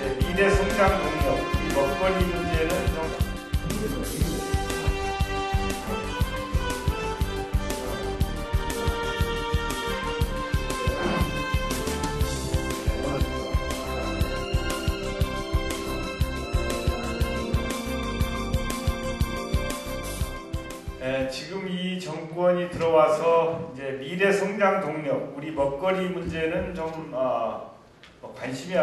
네, 미래 성장 에, 지금 이 정권이 들어와서 이제 미래 성장 동력, 우리 먹거리 문제는 좀 어, 뭐 관심이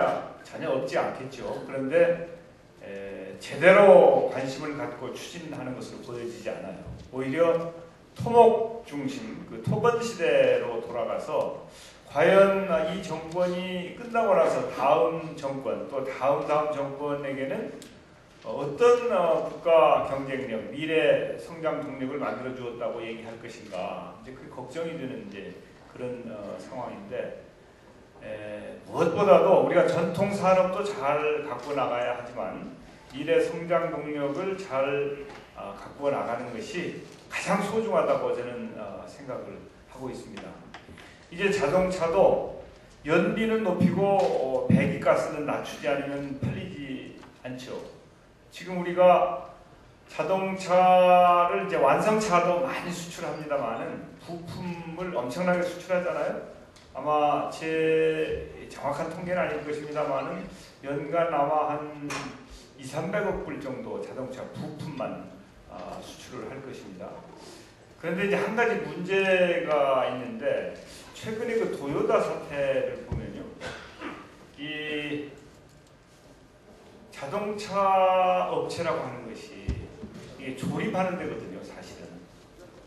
전혀 없지 않겠죠. 그런데 에, 제대로 관심을 갖고 추진하는 것으로 보여지지 않아요. 오히려 토목 중심, 그 토건 시대로 돌아가서 과연 이 정권이 끝나고 나서 다음 정권 또 다음 다음 정권에게는 어떤 어, 국가 경쟁력, 미래 성장 동력을 만들어 주었다고 얘기할 것인가 이제 그 걱정이 되는 이제 그런 어, 상황인데 에, 무엇보다도 우리가 전통 산업도 잘 갖고 나가야 하지만 미래 성장 동력을 잘 어, 갖고 나가는 것이 가장 소중하다고 저는 어, 생각을 하고 있습니다. 이제 자동차도 연비는 높이고 어, 배기가스는 낮추지 않으면 팔리지 않죠. 지금 우리가 자동차를 이제 완성차도 많이 수출합니다만은 부품을 엄청나게 수출하잖아요. 아마 제 정확한 통계는 아닐 것입니다만은 연간 아마 한 2, 300억 불 정도 자동차 부품만 아, 수출을 할 것입니다. 그런데 이제 한 가지 문제가 있는데 최근에 그 도요타 사태를 보면요. 이 자동차 업체라고 하는 것이 이게 조립하는 데거든요, 사실은.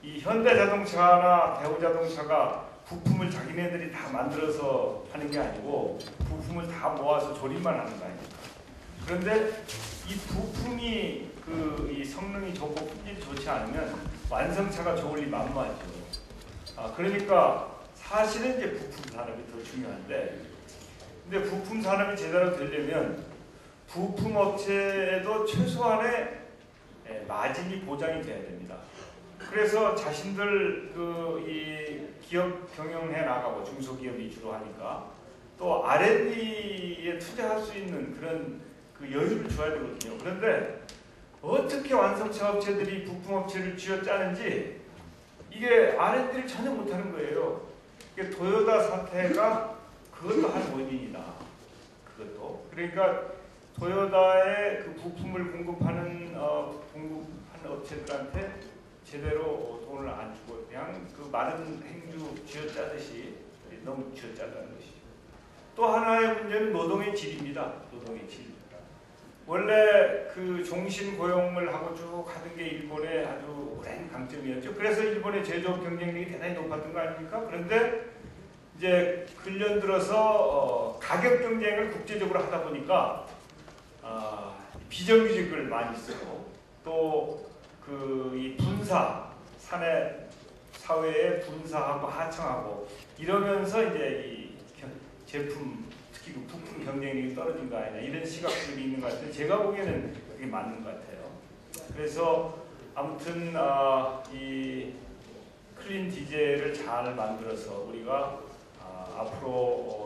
이 현대 자동차나 대우 자동차가 부품을 자기네들이 다 만들어서 하는 게 아니고 부품을 다 모아서 조립만 하는 거 아닙니까? 그런데 이 부품이 그 이 성능이 좋고 품질이 좋지 않으면 완성차가 좋을 리 만무하죠. 아, 그러니까 사실은 이제 부품 산업이 더 중요한데 근데 부품 산업이 제대로 되려면 부품 업체에도 최소한의 예, 마진이 보장이 돼야 됩니다. 그래서 자신들 그 이 기업 경영해 나가고 중소기업 위주로 하니까 또 R&D에 투자할 수 있는 그런 그 여유를 줘야 되거든요. 그런데 어떻게 완성차 업체들이 부품 업체를 쥐어짜는지 이게 R&D를 전혀 못하는 거예요. 이게 도요타 사태가 그것도 한 원인이다. 그것도 그러니까 도요타의 그 부품을 공급하는 어, 공급하는 업체들한테 제대로 돈을 안 주고 그냥 그 마른 행주 쥐어짜듯이 너무 쥐어짜다는 것이죠. 또 하나의 문제는 노동의 질입니다. 노동의 질. 원래 그 종신 고용을 하고 쭉 하던 게 일본의 아주 오랜 강점이었죠. 그래서 일본의 제조업 경쟁력이 대단히 높았던 거 아닙니까? 그런데 이제 근년 들어서 어, 가격 경쟁을 국제적으로 하다 보니까 어, 비정규직을 많이 쓰고 또 그 이 분사 사내 사회에 분사하고 하청하고 이러면서 이제 이 겨- 제품 특히 그 부품 경쟁력이 떨어진 거 아니냐 이런 시각들이 있는 것 같아요. 제가 보기에는 그게 맞는 것 같아요. 그래서 아무튼 아, 이 클린 디젤을 잘 만들어서 우리가 아, 앞으로 어, 이제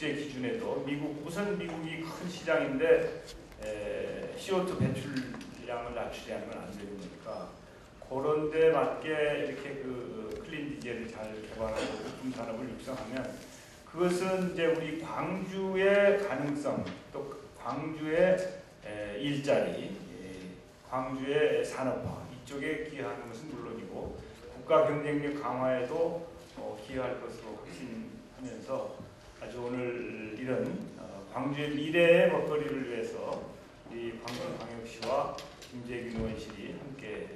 국제 기준에도 미국 우선 미국이 큰 시장인데 에, CO2 배출량을 낮추지 않으면 안 되는 거니까 그런 데 맞게 이렇게 그 클린 디젤을 잘 개발하고 부품 산업을 육성하면 그것은 이제 우리 광주의 가능성 또 광주의 에, 일자리 예, 광주의 산업화 이쪽에 기여하는 것은 물론이고 국가 경쟁력 강화에도 어, 기여할 것으로 확신하면서 아주 오늘 이런 어, 광주의 미래의 먹거리를 위해서 이 광주광역시와 김재균 의원실이 함께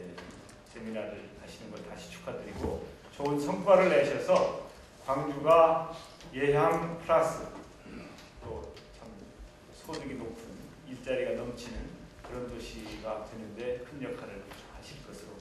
세미나를 하시는 걸 다시 축하드리고 좋은 성과를 내셔서 광주가 예향 플러스 또 참 소득이 높은 일자리가 넘치는 그런 도시가 되는데 큰 역할을 하실 것으로